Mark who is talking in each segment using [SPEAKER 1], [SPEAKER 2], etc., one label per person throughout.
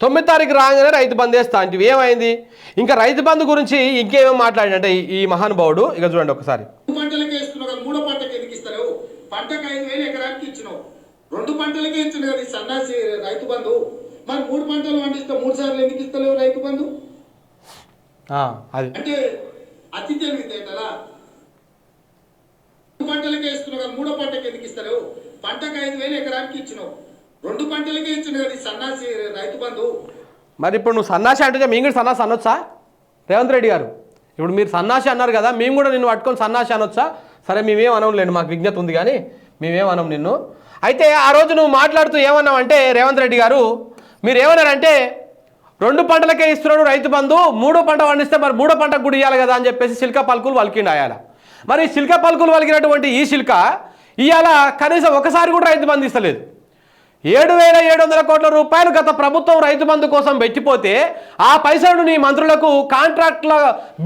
[SPEAKER 1] తొమ్మిది తారీఖు రాగానే రైతు బంద్ వేస్తా అంటే ఏమైంది? ఇంకా రైతు బంధు గురించి ఇంకేమేమి మాట్లాడినంటే ఈ- ఈ మహానుభావుడు? ఇక చూడండి ఒకసారి.
[SPEAKER 2] రెండు పంటలకే కదా మూడో పంటకి ఎందుకు పంటకు ఐదు వేలు ఎకరానికి ఇచ్చినావు. రెండు పంటలకే ఇచ్చిన కదా ఈ సన్నాసి రైతు బంధు. మరి మూడు పంటలు పండిస్తే మూడు సార్లు ఎందుకు ఇస్తలేవు రైతు బంధు?
[SPEAKER 1] ఆ, అది.
[SPEAKER 2] అంటే అతి తెలివితేటలా రెండు పంటలకే ఇస్తున్నావు కదా మూడో పంటకి ఎందుకు ఇస్తలేవు? పంటకు ఐదు వేలు ఎకరానికి ఇచ్చినావు. రెండు పంటలకే ఇచ్చిన కదా సన్నాసి రైతు బంధు.
[SPEAKER 1] మరి ఇప్పుడు నువ్వు సన్నాసి అంటే మేము కూడా సన్నాసి అనొచ్చా? రేవంత్ రెడ్డి గారు ఇప్పుడు మీరు సన్నాసి అన్నారు కదా మేము కూడా నిన్ను పట్టుకొని సన్నాసి అనొచ్చా? సరే మేమేం అనలేండి మాకు విజ్ఞత ఉంది కానీ మేమేం అనం నిన్ను. అయితే ఆ రోజు నువ్వు మాట్లాడుతూ ఏమన్నావంటే రేవంత్ రెడ్డి గారు మీరు ఏమన్నారంటే రెండు పంటలకే ఇస్తున్నాడు రైతు బంధు మూడో పంట పండిస్తే మరి మూడో పంటకు కూడా ఇవ్వాలి కదా అని చెప్పేసి శిల్క పలుకులు వలికిండి ఆయాల మరి శిల్క పలుకులు వలికినటువంటి ఈ శిల్క ఇవాళ కనీసం ఒకసారి కూడా రైతు బంధు ఇస్తలేదు. ఏడు వేల ఏడు వందల కోట్ల రూపాయలు గత ప్రభుత్వం రైతు బంధు కోసం పెట్టిపోతే ఆ పైసలు నీ మంత్రులకు కాంట్రాక్ట్ల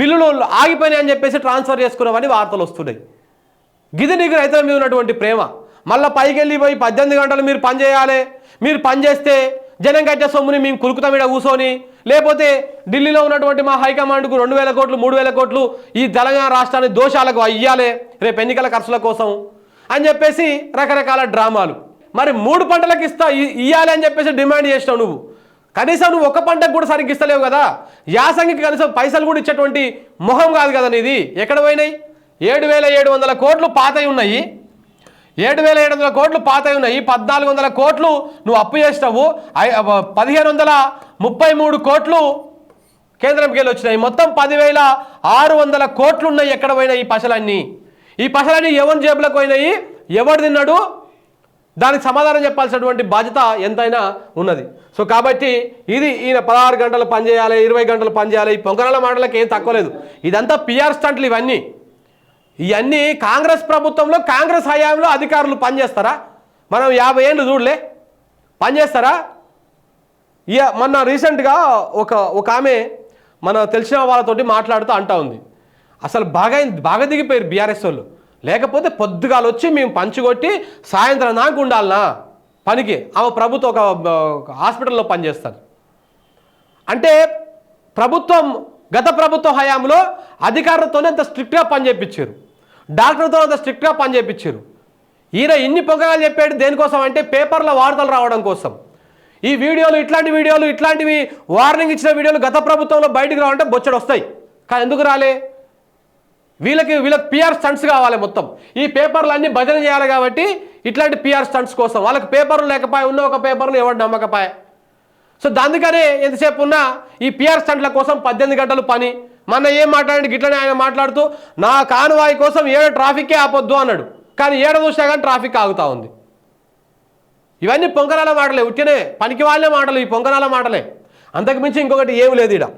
[SPEAKER 1] బిల్లులు ఆగిపోయినాయి అని చెప్పేసి ట్రాన్స్ఫర్ చేసుకున్నామని వార్తలు వస్తున్నాయి. గిది నీకు రైతుల మీద ఉన్నటువంటి ప్రేమ. మళ్ళీ పైకి వెళ్ళిపోయి పద్దెనిమిది గంటలు మీరు పని చేయాలి. మీరు పని చేస్తే జనం కట్టే సొమ్ముని మేము కురుకుతాం ఇక్కడ కూర్చొని లేకపోతే ఢిల్లీలో ఉన్నటువంటి మా హైకమాండ్కు రెండు వేల కోట్లు మూడు వేల కోట్లు ఈ తెలంగాణ రాష్ట్రాన్ని దోషాలకు అయ్యాలి రేపు ఎన్నికల ఖర్చుల కోసం అని చెప్పేసి రకరకాల డ్రామాలు. మరి మూడు పంటలకు ఇస్తా ఇవ్వాలి అని చెప్పేసి డిమాండ్ చేసినావు నువ్వు. కనీసం నువ్వు ఒక పంటకు కూడా సరిగ్గా ఇస్తలేవు కదా. యాసంగికి కనీసం పైసలు కూడా ఇచ్చేటువంటి మొహం కాదు కదా నీది. ఎక్కడ పోయినాయి? ఏడు వేల ఏడు వందల కోట్లు పాతయి ఉన్నాయి. ఏడు వేల ఏడు వందల కోట్లు పాతయి ఉన్నాయి. పద్నాలుగు వందల కోట్లు నువ్వు అప్పు చేసినావు. పదిహేను వందల ముప్పై మూడు కోట్లు కేంద్రంకి వెళ్ళి వచ్చినాయి. మొత్తం పదివేల ఆరు వందల కోట్లు ఉన్నాయి ఎక్కడ పోయినాయి ఈ పశలన్నీ? ఈ పశలన్నీ ఎవరి జేబులకు పోయినాయి? ఎవడు తిన్నాడు దానికి సమాధానం చెప్పాల్సినటువంటి బాధ్యత ఎంతైనా ఉన్నది. సో కాబట్టి ఇది ఈయన పదహారు గంటలు పనిచేయాలి ఇరవై గంటలు పనిచేయాలి ఈ పొంగనాల మాటలకు ఏం తక్కువ లేదు. ఇదంతా పిఆర్ స్టంట్లు ఇవన్నీ. ఇవన్నీ కాంగ్రెస్ ప్రభుత్వంలో కాంగ్రెస్ హయాంలో అధికారులు పనిచేస్తారా? మనం యాభై ఏళ్ళు చూడలే. పనిచేస్తారా? ఇక మొన్న రీసెంట్గా ఒక ఒక ఆమె మన తెలిసిన వాళ్ళతోటి మాట్లాడుతూ అంటా ఉంది. అసలు బాగా బాగా దిగిపోయారు బీఆర్ఎస్ వాళ్ళు. లేకపోతే పొద్దుగాలు వచ్చి మేము పంచుకొట్టి సాయంత్రం దాకా ఉండాలనా? పనికి. ఆమె ప్రభుత్వం ఒక హాస్పిటల్లో పనిచేస్తారు అంటే ప్రభుత్వం గత ప్రభుత్వ హయాంలో అధికారులతోనే అంత స్ట్రిక్ట్గా పని చేయించారు డాక్టర్తో అంత స్ట్రిక్ట్గా పని చేయించారు ఈయన ఇన్ని పొగగాలు చెప్పాడు దేనికోసం అంటే పేపర్లో వార్తలు రావడం కోసం. ఈ వీడియోలు ఇట్లాంటి వీడియోలు ఇట్లాంటివి వార్నింగ్ ఇచ్చిన వీడియోలు గత ప్రభుత్వంలో బయటికి రావాలంటే బొచ్చడు వస్తాయి కానీ ఎందుకు రాలే? వీళ్ళకి వీళ్ళకి పిఆర్ స్టంట్స్ కావాలి మొత్తం. ఈ పేపర్లు అన్ని భజన చేయాలి కాబట్టి ఇట్లాంటి పిఆర్ స్టంట్స్ కోసం. వాళ్ళకి పేపర్లు లేకపోయా ఉన్న ఒక పేపర్లు ఎవరు నమ్మకపోయా? సో దానికనే ఎంతసేపు ఉన్నా ఈ పిఆర్ స్టంట్ల కోసం పద్దెనిమిది గంటలు పని. మొన్న ఏం మాట్లాడి గిట్లనే ఆయన మాట్లాడుతూ నా కానువాయి కోసం ఏడు ట్రాఫిక్కే ఆపొద్దు అన్నాడు. కానీ ఏడ చూసినా కానీ ట్రాఫిక్ ఆగుతూ ఉంది. ఇవన్నీ పొంగనాల మాటలే. ఉట్టినే పనికి వాళ్ళే మాటలు ఈ పొంగనాల మాటలే. అంతకు మించి ఇంకొకటి ఏమి లేదు ఇక్కడ